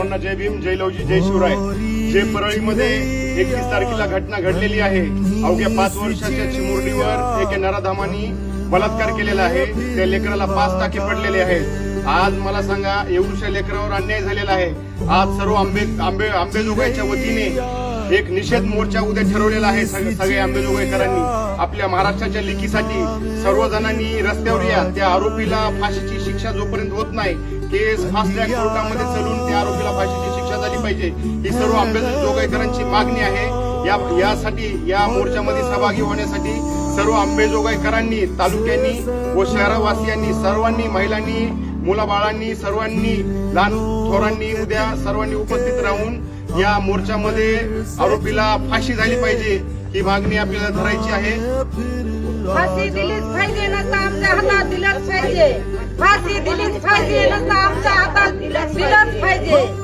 सर्वांना जय भीम जय लवजी जय शिवराय. जे परळीमध्ये एकतीस तारखेला घटना घडलेली आहे अवघ्या पाच वर्षाच्या चिमुरडीवर एके नराधामानी बलात्कार केलेला आहे. त्या लेकराला पाच टाके पडलेले आहेत. आज मला सांगा एवढ्या लेकरावर अन्याय झालेला आहे. आज सर्व आंबे आंबे आंबेजोगाईच्या वतीने एक निषेध मोर्चा उद्या ठरवलेला आहे सगळे आंबेजोगाईकरांनी. आपल्या महाराष्ट्राच्या लेखीसाठी सर्वजणांनी रस्त्यावर या. त्या आरोपीला फाशीची शिक्षा जोपर्यंत होत नाही केस फास्ट ट्रॅक कोर्टामध्ये चलून त्या आरोपीला फाशीची शिक्षा झाली पाहिजे. ही सर्व आंबेजोगाईकरांची मागणी आहे. या यासाठी या मोर्चामध्ये सहभागी होण्यासाठी सर्व आंबेजोगाईकरांनी तालुक्यांनी व शहरवासियांनी सर्वांनी महिलांनी मुलाबाळांनी सर्वांनी लहान थोरांनी उद्या सर्वांनी उपस्थित राहून या मोर्चामध्ये आरोपीला फाशी झाली पाहिजे ही मागणी आपल्याला धरायची आहे. फाशी दिलीच पाहिजे ना आमच्या हातात दिलंच पाहिजे. फाशी दिलीच पाहिजे नसता आमच्या हातात दिलंच पाहिजे. फाशी